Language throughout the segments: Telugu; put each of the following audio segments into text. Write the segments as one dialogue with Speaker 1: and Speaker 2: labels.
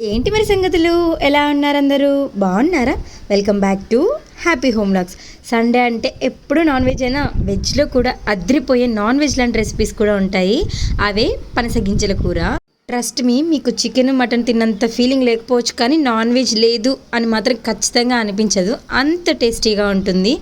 Speaker 1: ఏంటి మరి సంగతులు? ఎలా ఉన్నారు అందరూ? బాగున్నారా? Welcome back to happy home logs Sunday అంటే ఎప్పుడు నాన్ వెజ్ అయినా వెజ్లో కూడా అద్రిపోయే నాన్ వెజ్ లాంటి రెసిపీస్ కూడా ఉంటాయి. అవే పనస గింజల కూర. ట్రస్ట్ మీ మీకు చికెన్ మటన్ తిన్నంత ఫీలింగ్ లేకపోవచ్చు కానీ నాన్ వెజ్ లేదు అని మాత్రం ఖచ్చితంగా అనిపించదు. అంత టేస్టీగా ఉంటుంది.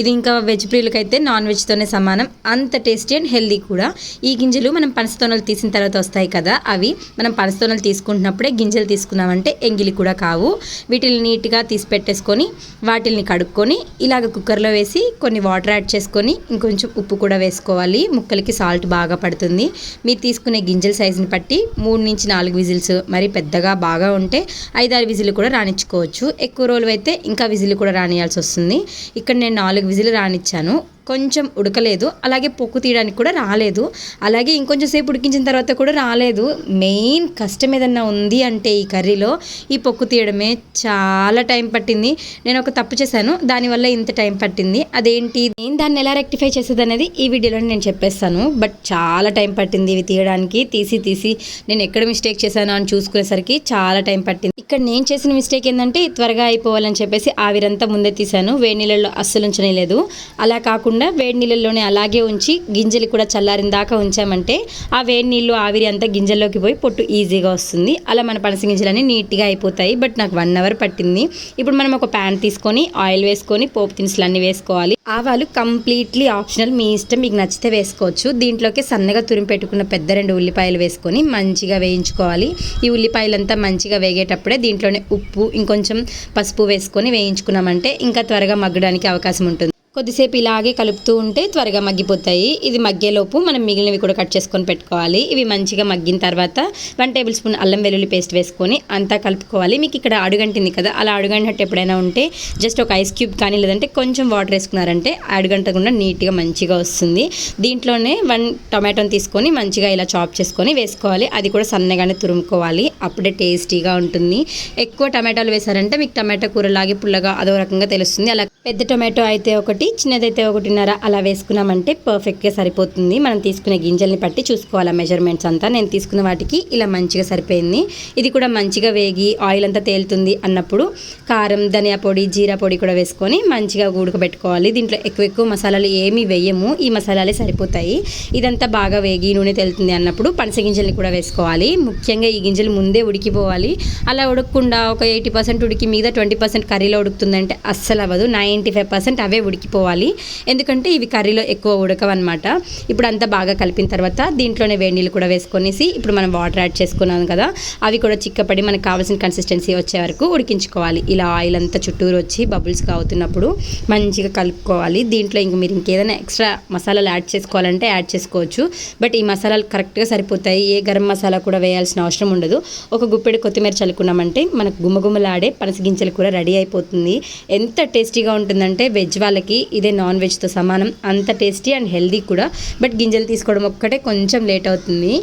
Speaker 1: ఇది ఇంకా వెజ్ ప్రియులకైతే నాన్ వెజ్తోనే సమానం. అంత టేస్టీ అండ్ హెల్దీ కూడా. ఈ గింజలు మనం పనసతోనలు తీసిన తర్వాత వస్తాయి కదా అవి మనం పనసతోనలు తీసుకుంటున్నప్పుడే గింజలు తీసుకున్నామంటే ఎంగిలి కూడా కావు. వీటిని నీట్గా తీసి పెట్టేసుకొని వాటిని కడుక్కొని ఇలాగ కుక్కర్లో వేసి కొన్ని వాటర్ యాడ్ చేసుకొని ఇంకొంచెం ఉప్పు కూడా వేసుకోవాలి. ముక్కలకి సాల్ట్ బాగా పడుతుంది. మీరు తీసుకునే గింజల సైజుని బట్టి మూడు నుంచి నాలుగు విజిల్స్ మరి పెద్దగా బాగా ఉంటే ఐదారు విజిల్ కూడా రానిచ్చుకోవచ్చు ఎక్కువ రోజులు అయితే ఇంకా విజిల్ కూడా రానియాల్సి వస్తుంది. ఇక్కడ నేను నాలుగు విజిల్ రానిచ్చాను కొంచెం ఉడకలేదు. అలాగే పొక్కు తీయడానికి కూడా రాలేదు. అలాగే ఇంకొంచెం సేపు ఉడికించిన తర్వాత కూడా రాలేదు. మెయిన్ కష్టం ఏదన్నా ఉంది అంటే ఈ కర్రీలో ఈ పొక్కు తీయడమే చాలా టైం పట్టింది. నేను ఒక తప్పు చేశాను. దానివల్ల ఇంత టైం పట్టింది. అదేంటి? నేను దాన్ని ఎలా రెక్టిఫై చేసేది అనేది ఈ వీడియోలో నేను చెప్పేస్తాను. బట్ చాలా టైం పట్టింది ఇవి తీయడానికి. తీసి తీసి నేను ఎక్కడ మిస్టేక్ చేశాను అని చూసుకునేసరికి చాలా టైం పట్టింది. ఇక్కడ నేను చేసిన మిస్టేక్ ఏంటంటే త్వరగా అయిపోవాలని చెప్పేసి ఆవిరంతా ముందే తీశాను. వేడి నీళ్ళల్లో అస్సలు ఉంచలేదు అలా కాకుండా వేడి నీళ్ళల్లోనే అలాగే ఉంచి గింజలు కూడా చల్లారిన దాకా ఉంచామంటే ఆ వేడి నీళ్ళు ఆవిరి అంతా గింజల్లోకి పోయి పొట్టు ఈజీగా వస్తుంది. అలా మన పనస గింజలన్నీ నీట్గా అయిపోతాయి. బట్ నాకు వన్ అవర్ పట్టింది. ఇప్పుడు మనం ఒక ప్యాన్ తీసుకొని ఆయిల్ వేసుకొని పోపు దినుసులు అన్నీ వేసుకోవాలి. ఆవాలు కంప్లీట్లీ ఆప్షనల్. మీ ఇష్టం మీకు నచ్చితే వేసుకోవచ్చు. దీంట్లోకి సన్నగా తురిమి పెట్టుకున్న పెద్ద రెండు ఉల్లిపాయలు వేసుకొని మంచిగా వేయించుకోవాలి. ఈ ఉల్లిపాయలంతా మంచిగా వేగేటప్పుడే దీంట్లోనే ఉప్పు ఇంకొంచెం పసుపు వేసుకొని వేయించుకున్నామంటే ఇంకా త్వరగా మగ్గడానికి అవకాశం ఉంటుంది. కొద్దిసేపు ఇలాగే కలుపుతూ ఉంటే త్వరగా మగ్గిపోతాయి. ఇది మగ్గేలోపు మనం మిగిలినవి కూడా కట్ చేసుకొని పెట్టుకోవాలి. ఇవి మంచిగా మగ్గిన తర్వాత వన్ టేబుల్ స్పూన్ అల్లం వెల్లుల్లి పేస్ట్ వేసుకొని అంతా కలుపుకోవాలి. మీకు ఇక్కడ అడుగంటింది కదా అలా అడుగంటట్టు ఎప్పుడైనా ఉంటే జస్ట్ ఒక ఐస్ క్యూబ్ కానీ లేదంటే కొంచెం వాటర్ వేసుకున్నారంటే అడుగంటకుండా నీట్గా మంచిగా వస్తుంది. దీంట్లోనే వన్ టొమాటోని తీసుకొని మంచిగా ఇలా చాప్ చేసుకొని వేసుకోవాలి. అది కూడా సన్నగానే తురుముకోవాలి. అప్పుడే టేస్టీగా ఉంటుంది. ఎక్కువ టమాటాలు వేశారంటే మీకు టమాటా కూరలాగే పుల్లగా అదో రకంగా తెలుస్తుంది. అలా పెద్ద టొమాటో అయితే ఒకటి చిన్నదైతే ఒకటిన్నర అలా వేసుకున్నామంటే పర్ఫెక్ట్గా సరిపోతుంది. మనం తీసుకునే గింజల్ని పట్టి చూసుకోవాలి మెజర్మెంట్స్ అంతా. నేను తీసుకున్న వాటికి ఇలా మంచిగా సరిపోయింది. ఇది కూడా మంచిగా వేగి ఆయిల్ అంతా తేలుతుంది అన్నప్పుడు కారం ధనియా పొడి జీరా పొడి కూడా వేసుకొని మంచిగా ఉడకబెట్టుకోవాలి. దీంట్లో ఎక్కువ ఎక్కువ మసాలాలు ఏమీ వేయము. ఈ మసాలాలే సరిపోతాయి. ఇదంతా బాగా వేగి నూనె తేలుతుంది అన్నప్పుడు పనస గింజల్ని కూడా వేసుకోవాలి. ముఖ్యంగా ఈ గింజలు ముందే ఉడికిపోవాలి. అలా ఉడకకుండా ఒక ఎయిటీ పర్సెంట్ ఉడికి మీద ట్వంటీ పర్సెంట్ కర్రీలో ఉడుకుతుందంటే అస్సలు అవ్వదు. నైంటీ ఫైవ్ పర్సెంట్ అవే ఉడికిపోవాలి. ఎందుకంటే ఇవి కర్రీలో ఎక్కువ ఉడకవన్నమాట. ఇప్పుడు అంతా బాగా కలిపిన తర్వాత దీంట్లోనే వేడి నీళ్ళు కూడా వేసుకొనేసి ఇప్పుడు మనం వాటర్ యాడ్ చేసుకున్నాం కదా అవి కూడా చిక్కపడి మనకు కావాల్సిన కన్సిస్టెన్సీ వచ్చే వరకు ఉడికించుకోవాలి. ఇలా ఆయిల్ అంతా చుట్టూరు వచ్చి బబుల్స్గా అవుతున్నప్పుడు మంచిగా కలుపుకోవాలి. దీంట్లో ఇంక మీరు ఇంకేదైనా ఎక్స్ట్రా మసాలాలు యాడ్ చేసుకోవాలంటే యాడ్ చేసుకోవచ్చు. బట్ ఈ మసాలాలు కరెక్ట్గా సరిపోతాయి. ఏ గరం మసాలా కూడా వేయాల్సిన అవసరం ఉండదు. ఒక గుప్పెడు కొత్తిమీర చల్లుకున్నామంటే మనకు గుమ్మగుమ్మలాడే పనసగింజలు కూడా రెడీ అయిపోతుంది. ఎంత టేస్టీగా ఉంటుందంటే వెజ్ వాళ్ళకి ఇదే నాన్ వెజ్తో సమానం. అంత టేస్టీ అండ్ హెల్దీ కూడా. బట్ గింజలు తీసుకోవడం ఒక్కటే కొంచెం లేట్ అవుతుంది.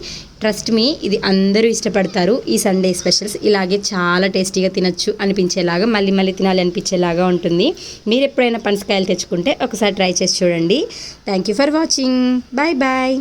Speaker 1: ట్రస్ట్ మీ ఇది అందరూ ఇష్టపడతారు. ఈ సండే స్పెషల్స్ ఇలాగే చాలా టేస్టీగా తినచ్చు అనిపించేలాగా మళ్ళీ మళ్ళీ తినాలి అనిపించేలాగా ఉంటుంది. మీరు ఎప్పుడైనా పనసకాయలు తెచ్చుకుంటే ఒకసారి ట్రై చేసి చూడండి. Thank you for watching bye bye